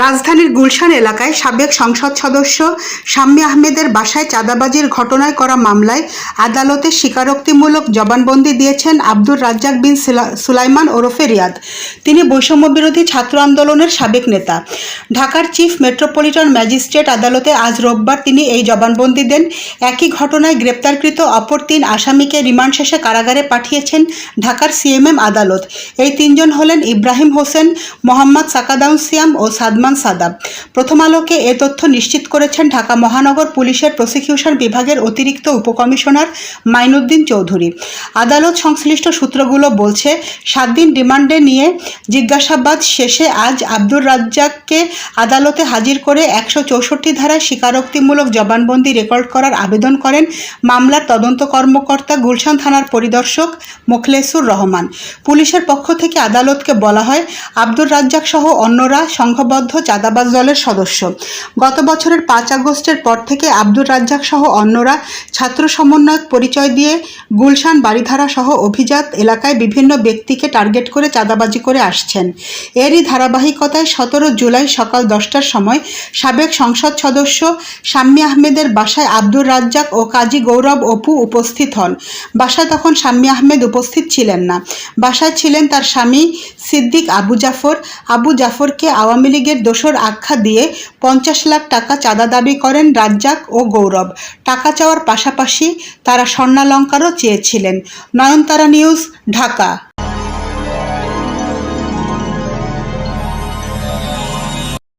রাজধানীর গুলশান এলাকায় সাবেক সংসদ সদস্য শাম্মী আহমেদের বাসায় চাঁদাবাজির ঘটনায় করা মামলায় আদালতে স্বীকারোক্তিমূলক জবানবন্দি দিয়েছেন আব্দুর রাজ্জাক বিন সুলাইমান ওরফে রিয়াদ। তিনি বৈষম্যবিরোধী ছাত্র আন্দোলনের সাবেক নেতা। ঢাকার চিফ মেট্রোপলিটন ম্যাজিস্ট্রেট আদালতে আজ রোববার তিনি এই জবানবন্দি দেন। একই ঘটনায় গ্রেপ্তারকৃত অপর তিন আসামিকে রিমান্ড শেষে কারাগারে পাঠিয়েছেন ঢাকার সিএমএম আদালত। এই তিনজন হলেন ইব্রাহিম হোসেন, মোহাম্মদ সাকাদাউন সিয়াম ও সাদমান সাদাব। প্রথম আলোকে এ তথ্য নিশ্চিত করেছেন ঢাকা মহানগর পুলিশের প্রসিকিউশন বিভাগের অতিরিক্ত উপকমিশনার মাইনুদ্দিন চৌধুরী। আদালত সংশ্লিষ্ট সূত্রগুলো বলছে, সাত দিন রিমান্ডে নিয়ে জিজ্ঞাসাবাদ শেষে আজ আব্দুর রাজ্জাককে আদালতে হাজির করে একশো চৌষট্টি ধারায় স্বীকারোক্তিমূলক জবানবন্দি রেকর্ড করার আবেদন করেন মামলার তদন্ত কর্মকর্তা গুলশান থানার পরিদর্শক মোখলেসুর রহমান। পুলিশের পক্ষ থেকে আদালতকে বলা হয়, আব্দুর রাজ্জাক সহ অন্যরা সংঘবদ্ধ চাঁদাবাজ দলের সদস্য। গত বছরের পাঁচ আগস্টের পর থেকে আব্দুর রাজ্জাক সহ অন্যরা ছাত্র সমন্বয়ক পরিচয় দিয়ে গুলশান বাড়িধারা সহ অভিজাত এলাকায় বিভিন্ন ব্যক্তিকে টার্গেট করে চাঁদাবাজি করে আসছেন। এরই ধারাবাহিকতায় সতেরো জুলাই সকাল দশটার সময় সাবেক সংসদ সদস্য শাম্মী আহমেদের বাসায় আব্দুর রাজ্জাক ও কাজী গৌরব অপু উপস্থিত হন। বাসায় তখন শাম্মী আহমেদ উপস্থিত ছিলেন না। বাসায় ছিলেন তার স্বামী সিদ্দিক আবু জাফর। আবু জাফরকে আওয়ামী লীগের দোসর আখ্যা দিয়ে পঞ্চাশ লাখ টাকা চাঁদা দাবি করেন রাজ্জাক ও গৌরব। টাকা চাওয়ার পাশাপাশি তারা স্বর্ণালঙ্কারও চেয়েছিলেন। নয়নতারা নিউজ, ঢাকা।